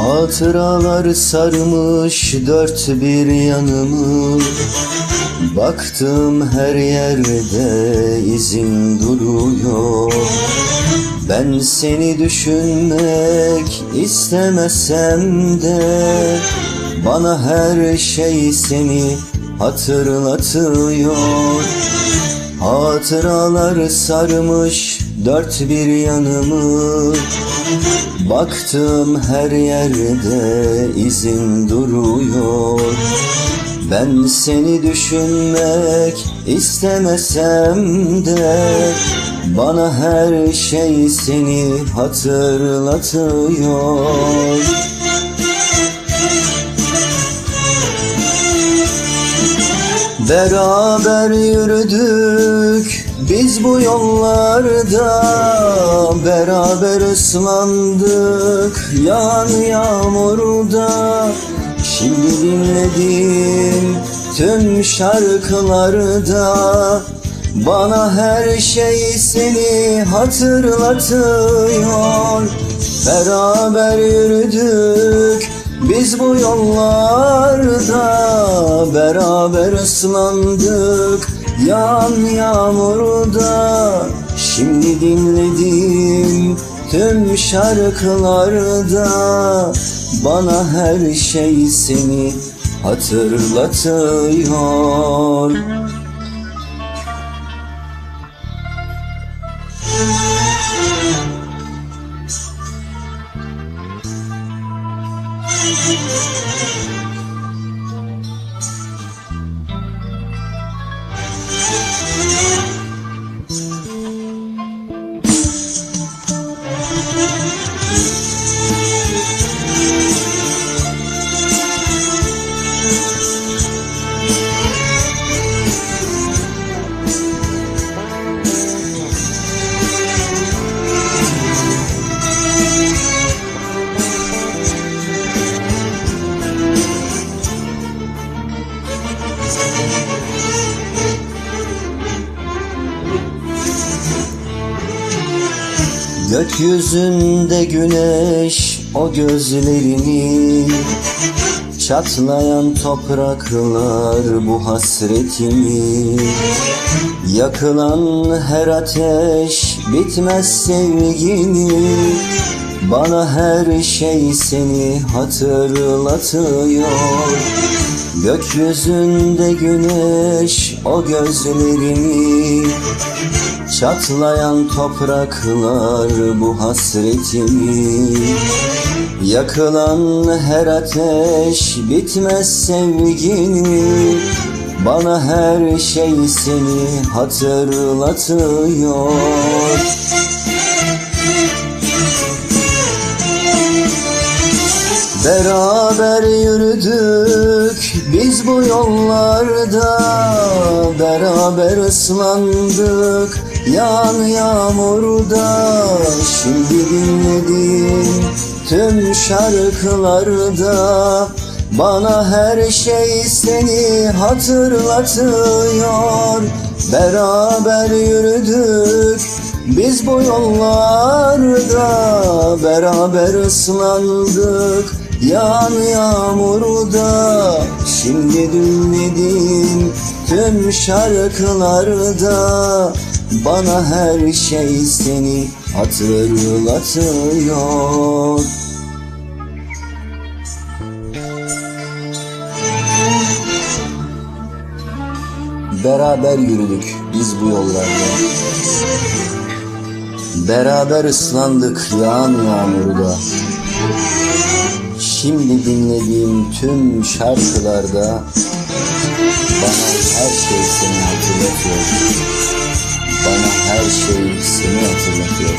Hatıralar sarmış dört bir yanımı. Baktım her yerde izin duruyor. Ben seni düşünmek istemesem de Bana her şey seni hatırlatıyor. Hatıralar sarmış dört bir yanımı Baktım her yerde izin duruyor. Ben seni düşünmek istemesem de Bana her şey seni hatırlatıyor. Beraber yürüdük biz bu yollarda Beraber ıslandık. Yağan yağmurda Şimdi dinledim tüm şarkılarda Bana her şey seni hatırlatıyor. Beraber yürüdük. Biz bu yollarda beraber ıslandık Yağan yağmurda Şimdi dinledim tüm şarkılarda. Bana her şey seni hatırlatıyor Gökyüzünde güneş o gözlerini Çatlayan topraklar bu hasretimi. Yakılan her ateş bitmez sevgini. Bana her şey seni hatırlatıyor. Gökyüzünde güneş o gözlerimi Çatlayan topraklar bu hasretimi Yakılan her ateş bitmez sevgini. Bana her şey seni hatırlatıyor. Beraber yürüdük biz bu yollarda Beraber ıslandık yağan yağmurda Şimdi dinledim tüm şarkılarda Bana her şey seni hatırlatıyor. Beraber yürüdük biz bu yollarda Beraber ıslandık. Yağan yağmurda Şimdi dinledim tüm şarkılarda Bana her şey seni hatırlatıyor. Beraber yürüdük biz bu yollarda. Beraber ıslandık yağan yağmurda Şimdi dinlediğim tüm şarkılarda Bana her şey seni hatırlatıyor Bana her şey seni hatırlatıyor